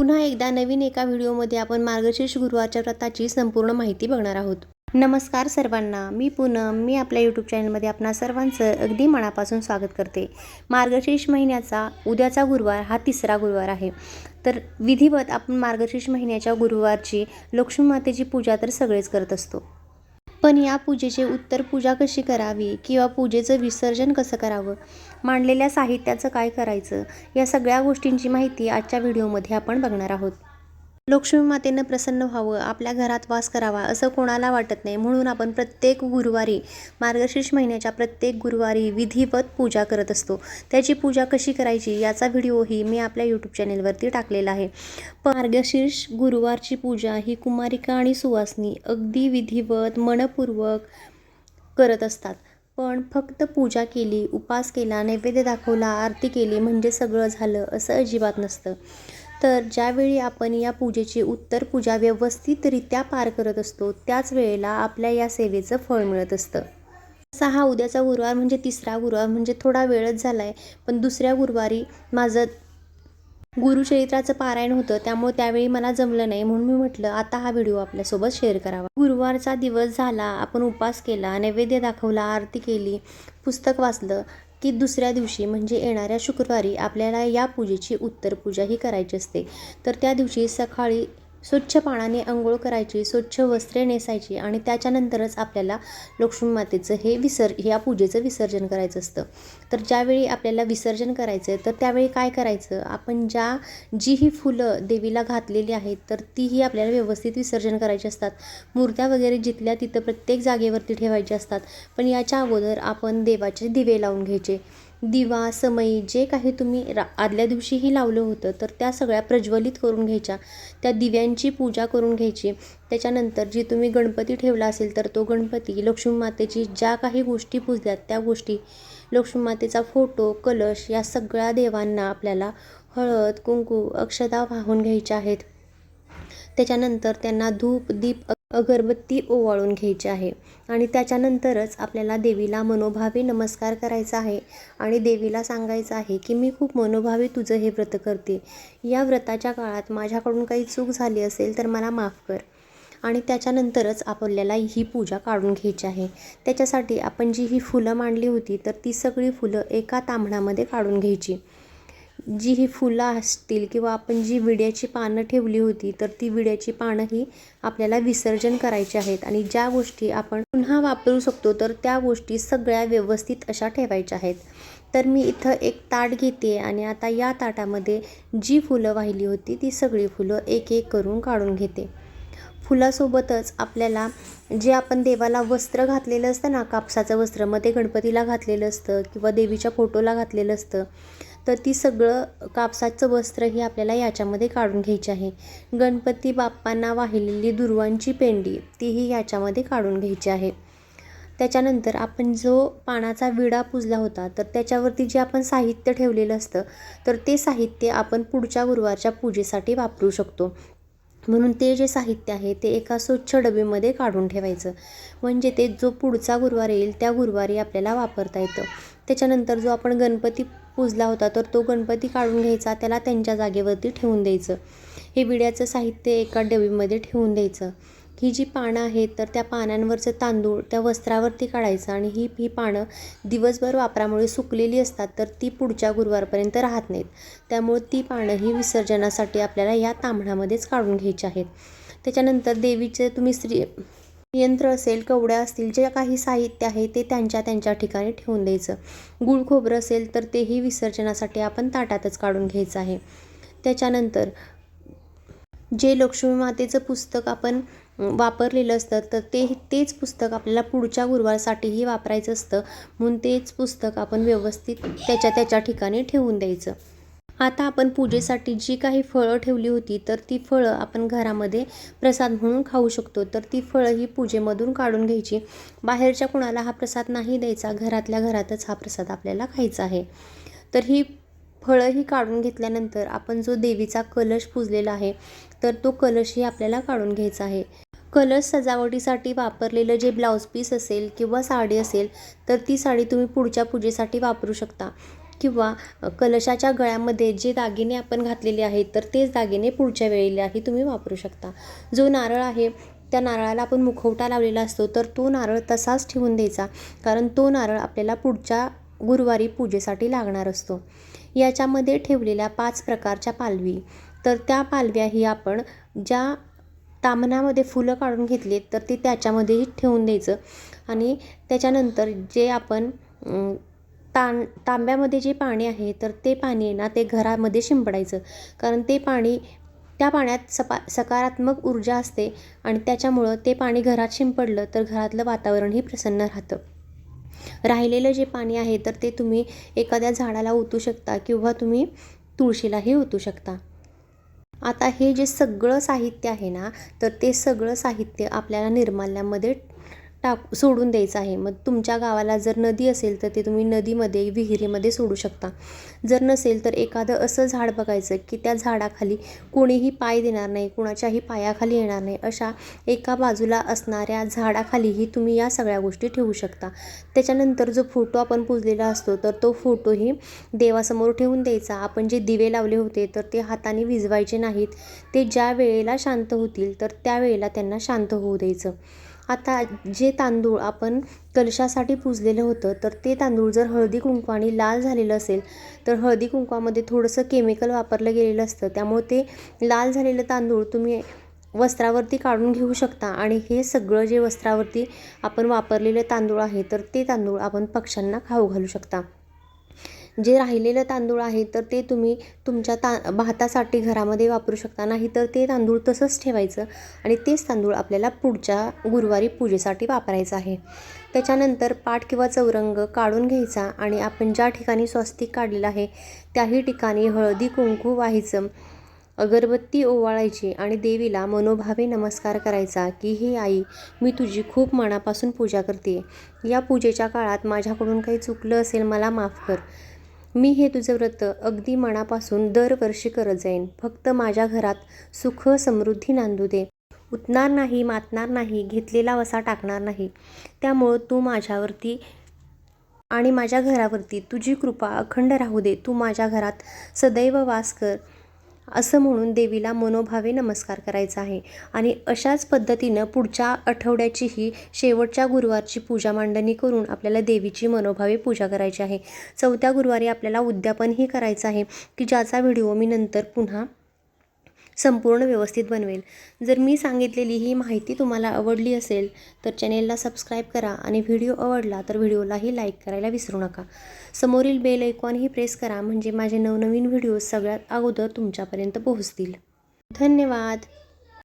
पुन्हा एकदा नवीन एका व्हिडिओमध्ये आपण मार्गशीर्ष गुरुवारच्या व्रताची संपूर्ण माहिती बघणार आहोत. नमस्कार सर्वांना मी पूनम. मी आपल्या यूट्यूब चॅनलमध्ये आपणा सर्वांचं अगदी मनापासून स्वागत करते. मार्गशीर्ष महिन्याचा उद्याचा गुरुवार हा तिसरा गुरुवार आहे. तर विधिवत आपण मार्गशीर्ष महिन्याच्या गुरुवारची लक्ष्मी मातेची पूजा तर सगळेच करत असतो. पण या पूजेचे उत्तर पूजा कशी करावी किंवा पूजेचं विसर्जन कसं करावं? मांडलेल्या साहित्याचं काय करायचं? या सगळ्या गोष्टींची माहिती आजच्या व्हिडिओमध्ये आपण बघणार आहोत. लक्ष्मी मातेनं प्रसन्न व्हावं आपल्या घरात वास करावा असं कोणाला वाटत नाही. म्हणून आपण प्रत्येक गुरुवारी मार्गशीर्ष महिन्याच्या प्रत्येक गुरुवारी विधिवत पूजा करत असतो. त्याची पूजा कशी करायची याचा व्हिडिओही मी आपल्या यूट्यूब चॅनेलवरती टाकलेला आहे. मार्गशीर्ष गुरुवारची पूजा ही कुमारिका आणि सुवासनी अगदी विधिवत मनपूर्वक करत असतात. पण फक्त पूजा केली उपास केला नैवेद्य दाखवला आरती केली म्हणजे सगळं झालं असं अजिबात नसतं. तर ज्यावेळी आपण या पूजेची उत्तर पूजा व्यवस्थितरित्या पार करत असतो त्याच वेळेला आपल्या या सेवेचं फळ मिळत असतं. असा हा उद्याचा गुरुवार म्हणजे तिसरा गुरुवार म्हणजे थोडा वेळच झाला आहे पण दुसऱ्या गुरुवारी माझं गुरुचरित्राचं पारायण होतं त्यामुळे त्यावेळी मला जमलं नाही म्हणून मी म्हटलं आता हा व्हिडिओ आपल्यासोबत शेअर करावा. गुरुवारचा दिवस झाला आपण उपास केला नैवेद्य दाखवला आरती केली पुस्तक वाचलं की दुसऱ्या दिवशी म्हणजे येणाऱ्या शुक्रवारी आपल्याला या पूजेची उत्तर पूजाही करायची असते. तर त्या दिवशी सकाळी स्वच्छ पाण्याने आंघोळ करायची स्वच्छ वस्त्रे नेसायची आणि त्याच्यानंतरच आपल्याला लक्ष्मी मातेचं हे विसर या पूजेचं विसर्जन करायचं असतं. तर ज्यावेळी आपल्याला विसर्जन करायचं आहे तर त्यावेळी काय करायचं? आपण ज्या जी ही फुलं देवीला घातलेली आहेत तर तीही आपल्याला व्यवस्थित विसर्जन करायची असतात. मूर्त्या वगैरे जिथल्या तिथं प्रत्येक जागेवरती ठेवायच्या असतात. पण याच्या अगोदर आपण देवाचे दिवे लावून घ्यायचे. दिवा समई जे काही तुम्ही रा आदल्या दिवशीही लावलं होतं तर त्या सगळ्या प्रज्वलित करून घ्यायच्या. त्या दिव्यांची पूजा करून घ्यायची. त्याच्यानंतर जी तुम्ही गणपती ठेवला असेल तर तो गणपती लक्ष्मी मातेची ज्या काही गोष्टी पूजल्यात त्या गोष्टी लक्ष्मी मातेचा फोटो कलश या सगळ्या देवांना आपल्याला हळद कुंकू अक्षता वाहून घ्यायच्या आहेत. त्याच्यानंतर त्यांना धूप दीप अगरबत्ती ओवाळून घ्यायची आहे. आणि त्याच्यानंतरच आपल्याला देवीला मनोभावे नमस्कार करायचा आहे. आणि देवीला सांगायचं आहे की मी खूप मनोभावे तुझं हे व्रत करते. या व्रताच्या काळात माझ्याकडून काही चूक झाली असेल तर मला माफ कर. आणि त्याच्यानंतरच आपल्याला ही पूजा काढून घ्यायची आहे. त्याच्यासाठी आपण जी ही फुलं मांडली होती तर ती सगळी फुलं एका तांबणामध्ये काढून घ्यायची. जी ही फुलं असतील किंवा आपण जी विड्याची पानं ठेवली होती तर ती विड्याची पानं ही आपल्याला विसर्जन करायची आहेत. आणि ज्या गोष्टी आपण पुन्हा वापरू शकतो तर त्या गोष्टी सगळ्या व्यवस्थित अशा ठेवायच्या आहेत. तर मी इथं एक ताट घेते आणि आता या ताटामध्ये जी फुलं वाहिली होती ती सगळी फुलं एक एक करून काढून घेते. फुलासोबतच आपल्याला जे आपण देवाला वस्त्र घातलेलं असतं ना कापसाचं वस्त्र मग ते गणपतीला घातलेलं असतं किंवा देवीच्या फोटोला घातलेलं असतं तर ती सगळं कापसाचं वस्त्र ही आपल्याला याच्यामध्ये काढून घ्यायची आहे. गणपती बाप्पांना वाहिलेली दुर्वांची पेंडी तीही याच्यामध्ये काढून घ्यायची आहे. त्याच्यानंतर आपण जो पानाचा विडा पुजला होता तर त्याच्यावरती जे आपण साहित्य ठेवलेलं असतं तर ते साहित्य आपण पुढच्या गुरुवारच्या पूजेसाठी वापरू शकतो. म्हणून ते जे साहित्य आहे ते एका स्वच्छ डबेमध्ये काढून ठेवायचं. म्हणजे ते जो पुढचा गुरुवार येईल त्या गुरुवारी आपल्याला वापरता येतं. त्याच्यानंतर जो आपण गणपती पूजला होता तर तो गणपती काढून घ्यायचा त्याला त्यांच्या जागेवरती ठेवून द्यायचं. हे विड्याचं साहित्य एका डबीमध्ये ठेवून द्यायचं. ही जी पानं आहेत तर त्या पानांवरचं तांदूळ त्या वस्त्रावरती काढायचं आणि ही ही पानं दिवसभर वापरामुळे सुकलेली असतात तर ती पुढच्या गुरुवारपर्यंत राहत नाहीत. त्यामुळे ती पानं ही विसर्जनासाठी आपल्याला या तांबणामध्येच काढून घ्यायची आहेत. त्याच्यानंतर देवीचे तुम्ही स्त्री यंत्र असेल कवड्या असतील जे काही साहित्य आहे ते त्यांच्या त्यांच्या ठिकाणी ठेवून द्यायचं. गुळ खोबरं असेल तर तेही विसर्जनासाठी आपण ताटातच काढून घ्यायचं आहे. त्याच्यानंतर जे लक्ष्मी मातेचं पुस्तक आपण वापरलेलं असतं तर ते तेच पुस्तक आपल्याला पुढच्या गुरुवारसाठीही वापरायचं असतं. म्हणून तेच पुस्तक आपण व्यवस्थित त्याच्या त्याच्या ठिकाणी ठेवून द्यायचं. आता आपण पूजेसाठी जी काही फळं ठेवली होती तर ती फळं आपण घरामध्ये प्रसाद म्हणून खाऊ शकतो. तर ती फळं ही पूजेमधून काढून घ्यायची. बाहेरच्या कुणाला हा प्रसाद नाही द्यायचा घरातल्या घरातच हा प्रसाद आपल्याला खायचा आहे. तर ही फळं ही काढून घेतल्यानंतर आपण जो देवीचा कलश पूजलेला आहे तर तो कलशही आपल्याला काढून घ्यायचा आहे. कलश सजावटीसाठी वापरलेलं जे ब्लाऊज पीस असेल किंवा साडी असेल तर ती साडी तुम्ही पुढच्या पूजेसाठी वापरू शकता. किंवा कलशाच्या गळ्यामध्ये जे दागिने आपण घातलेले आहेत तर तेच दागिने पुढच्या वेळेलाही तुम्ही वापरू शकता. जो नारळ आहे त्या नारळाला आपण मुखवटा लावलेला असतो तर तो नारळ तसाच ठेवून द्यायचा कारण तो नारळ आपल्याला पुढच्या गुरुवारी पूजेसाठी लागणार असतो. याच्यामध्ये ठेवलेल्या पाच प्रकारच्या पालवी. तर त्या पालव्याही आपण ज्या तामणामध्ये फुलं काढून घेतलीत तर ती त्याच्यामध्येही ठेवून द्यायचं. आणि त्याच्यानंतर जे आपण तां तांब्यामध्ये जे पाणी आहे तर ते पाणी आहे ना ते घरामध्ये शिंपडायचं. कारण ते पाणी त्या पाण्यात सपा सकारात्मक ऊर्जा असते आणि त्याच्यामुळं ते पाणी घरात शिंपडलं तर घरातलं वातावरणही प्रसन्न राहतं. राहिलेलं जे पाणी आहे तर ते तुम्ही एखाद्या झाडाला ओतू शकता किंवा तुम्ही तुळशीलाही ओतू शकता. आता हे जे सगळं साहित्य आहे ना तर ते सगळं साहित्य आपल्याला निर्माल्यामध्ये टाक सोडून द्यायचं आहे. मग तुमच्या गावाला जर नदी असेल तर ते तुम्ही नदीमध्ये विहिरीमध्ये सोडू शकता. जर नसेल तर एखादं असं झाड बघायचं की त्या झाडाखाली कोणीही पाय देणार नाही कुणाच्याही पायाखाली येणार नाही अशा एका बाजूला असणाऱ्या झाडाखालीही तुम्ही या सगळ्या गोष्टी ठेवू शकता. त्याच्यानंतर जो फोटो आपण पुजलेला असतो तर तो फोटोही देवासमोर ठेवून द्यायचा. आपण जे दिवे लावले होते तर ते हाताने विझवायचे नाहीत. ते ज्या वेळेला शांत होतील तर त्या वेळेला त्यांना शांत होऊ द्यायचं. आता जे तांदूळ आपण कलशासाठी पुजलेलं होतं तर ते तांदूळ जर हळदी कुंकवाने लाल झालेलं असेल तर हळदी कुंकवामध्ये थोडंसं केमिकल वापरलं गेलेलं असतं. त्यामुळे ते लाल झालेलं तांदूळ तुम्ही वस्त्रावरती काढून घेऊ शकता. आणि हे सगळं जे वस्त्रावरती आपण वापरलेले तांदूळ आहे तर ते तांदूळ आपण पक्ष्यांना खाऊ घालू शकता. जे राहिलेलं तांदूळ आहे तर ते तुम्ही तुमच्या ता भातासाठी घरामध्ये वापरू शकता. नाही तर ते तांदूळ तसंच ठेवायचं आणि तेच तांदूळ आपल्याला पुढच्या गुरुवारी पूजेसाठी वापरायचं आहे. त्याच्यानंतर पाठ किंवा चौरंग काढून घ्यायचा आणि आपण ज्या ठिकाणी स्वस्तिक काढलेलं आहे त्याही ठिकाणी हळदी कुंकू व्हायचं अगरबत्ती ओवाळायची आणि देवीला मनोभावे नमस्कार करायचा की हे आई मी तुझी खूप मनापासून पूजा करते. या पूजेच्या काळात माझ्याकडून काही चुकलं असेल मला माफ कर. मी हे तुझं व्रत अगदी मनापासून दरवर्षी करत जाईन. फक्त माझ्या घरात सुख समृद्धी नांदू दे. उतणार नाही मातणार नाही घेतलेला वसा टाकणार नाही. त्यामुळं तू माझ्यावरती आणि माझ्या घरावरती तुझी कृपा अखंड राहू दे. तू माझ्या घरात सदैव वास कर. असं म्हणून देवीला मनोभावे नमस्कार करायचा आहे. आणि अशाच पद्धतीनं पुढच्या आठवड्याची ही शेवटच्या गुरुवारची पूजा मांडणी करून आपल्याला देवीची मनोभावे पूजा करायची आहे. चौथ्या गुरुवारी आपल्याला उद्यापनही करायचं आहे की ज्याचा व्हिडिओ मी नंतर पुन्हा संपूर्ण व्यवस्थित बनवेल. जर मी सांगितलेली ही माहिती तुम्हाला आवडली असेल तर चॅनेलला सबस्क्राईब करा आणि व्हिडिओ आवडला तर व्हिडिओलाही लाईक करायला विसरू नका. समोरील बेल ऐकॉनही प्रेस करा म्हणजे माझे नवनवीन व्हिडिओ सगळ्यात अगोदर तुमच्यापर्यंत पोहोचतील. धन्यवाद!